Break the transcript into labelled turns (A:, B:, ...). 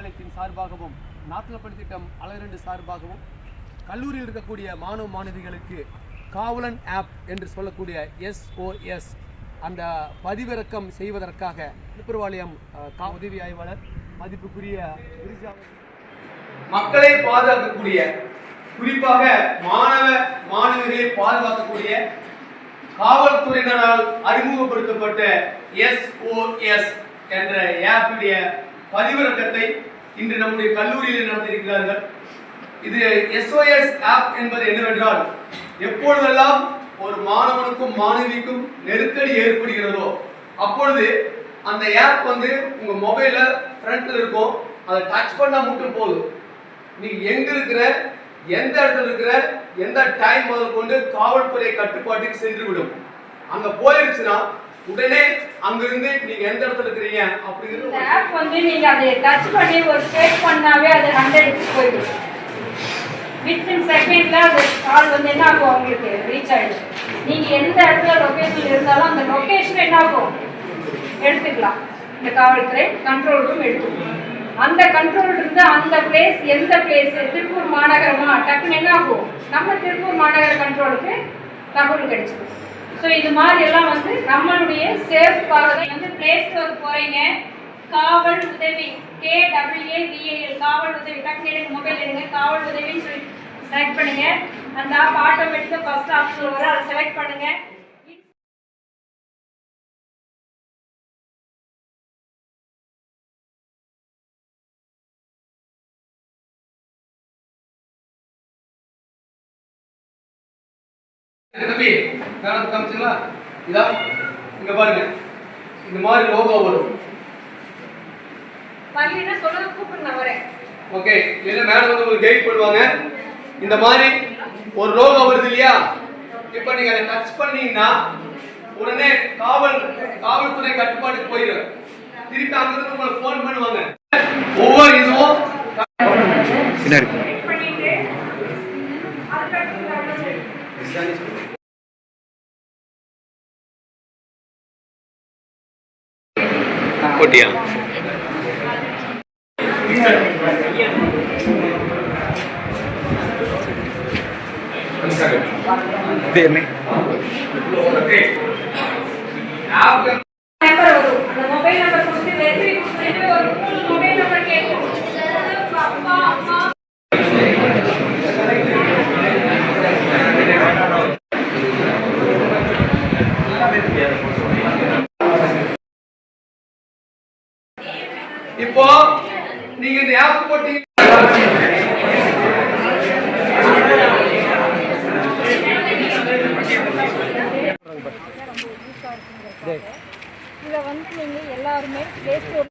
A: National பள்ளி திட்டம் அழகிரண்டு சார்பாகவும் கல்லூரியில் இருக்கக்கூடிய மாணவ மாணவிகளுக்கு காவலன் ஆப் என்று சொல்லக்கூடிய எஸ்ஓஎஸ் அந்த பதிவிறக்கம் செய்வதற்காக திருப்பரவாளையம் உதவி ஆய்வாளர் மதிப்புக்குரிய மக்களை பாதுகாக்கக்கூடிய குறிப்பாக மாணவ மாணவிகளை பாதுகாக்கக்கூடிய காவல்துறையினரால் அறிமுகப்படுத்தப்பட்ட எஸ்ஓஎஸ் என்ற ஆப்புடைய பதிவிறக்கத்தை இன்று நம்முடைய கல்லூரியில் நடத்தியிருக்கிறார்கள்? இது எஸ்ஓஎஸ் ஆப் என்பது என்னவென்றால் எப்பொழுதெல்லாம் ஒரு மாணவனுக்கும் மாணவிக்கும் நெருக்கடி ஏற்படுகிறதோ அப்பொழுது அந்த ஆப் வந்து உங்க மொபைல ஃப்ரண்ட்ல இருக்கும் அதை டச் பண்ணா மட்டும் போதும். நீ எங்க இருக்கிற எந்த இடத்துல இருக்கிற எந்த டைம் முதல் கொண்டு காவல்துறை கட்டுப்பாட்டுக்கு சென்று விடும் அங்க போயிருச்சுன்னா உடனே அங்கிருந்து நீங்க எந்த இடத்துல இருக்கிறீங்க?
B: இந்த
A: அப்படிங்கிறது
B: ஆப் வந்து நீங்க அதை டச் பண்ணி ஒரு ஸ்டேட் பண்ணாவே அது ஹண்ட்ரடுக்கு போயிடும். வித்தின் செகண்ட்ல அது கால் வந்து என்ன ஆகும்? உங்களுக்கு ரீச் ஆயிடும். நீங்க எந்த இடத்துல லொகேஷன் இருந்தாலும் அந்த லொகேஷன் என்ன ஆகும்? எடுத்துக்கலாம். இந்த காவல்துறை கண்ட்ரோல் ரூம் எடுத்துக்கலாம் அந்த கண்ட்ரோல் இருந்து அந்த பிளேஸ் எந்த பிளேஸ் திருப்பூர் மாநகரமா? டக்குன்னு என்ன ஆகும்? நம்ம திருப்பூர் மாநகர கண்ட்ரோலுக்கு தகவல் கிடைச்சிடும். ஸோ இது மாதிரி எல்லாம் வந்து நம்மளுடைய சேஃப்காக வந்து பிளே ஸ்டோர் போகிறீங்க காவல் உதவி. கே டபிள்யூஏ விஏஎல் காவல் உதவி. டக்குனு எடுங்க மொபைல் எடுங்க காவல் உதவின்னு சொல்லி செலக்ட் பண்ணுங்கள் அந்த ஆப் ஆட்டோமேட்டிக்காக ஃபஸ்ட் ஆப்ஷன் வரும். அதை செலக்ட் பண்ணுங்கள்
A: தம்பி? மேடம் காமிச்சுங்களா? இதா? இங்க பாருங்க. இந்த மாதிரி லோகோ வரும்.
B: வரலைன்னா சொல்லுங்க கூப்பிட்டு நான் வரேன்.
A: ஓகே இல்லைன்னா மேடம் வந்து உங்களுக்கு கைட் பண்ணுவாங்க. இந்த மாதிரி ஒரு லோகோ வருது இல்லையா? இப்போ நீங்க அதை டச் பண்ணீங்கன்னா உடனே காவல் காவல்துறை கட்டுப்பாட்டுக்கு போயிடும். திருப்பி அங்கிருந்து உங்களுக்கு ஃபோன் பண்ணுவாங்க. ஒவ்வொரு இதுவும்
B: பண்ணிட்டு कोटिया देने
A: இப்போ நீங்க இந்த ஆப் போட்டீங்க.
C: இதை வந்து நீங்கள் எல்லாருமே ப்ளே ஸ்டோர்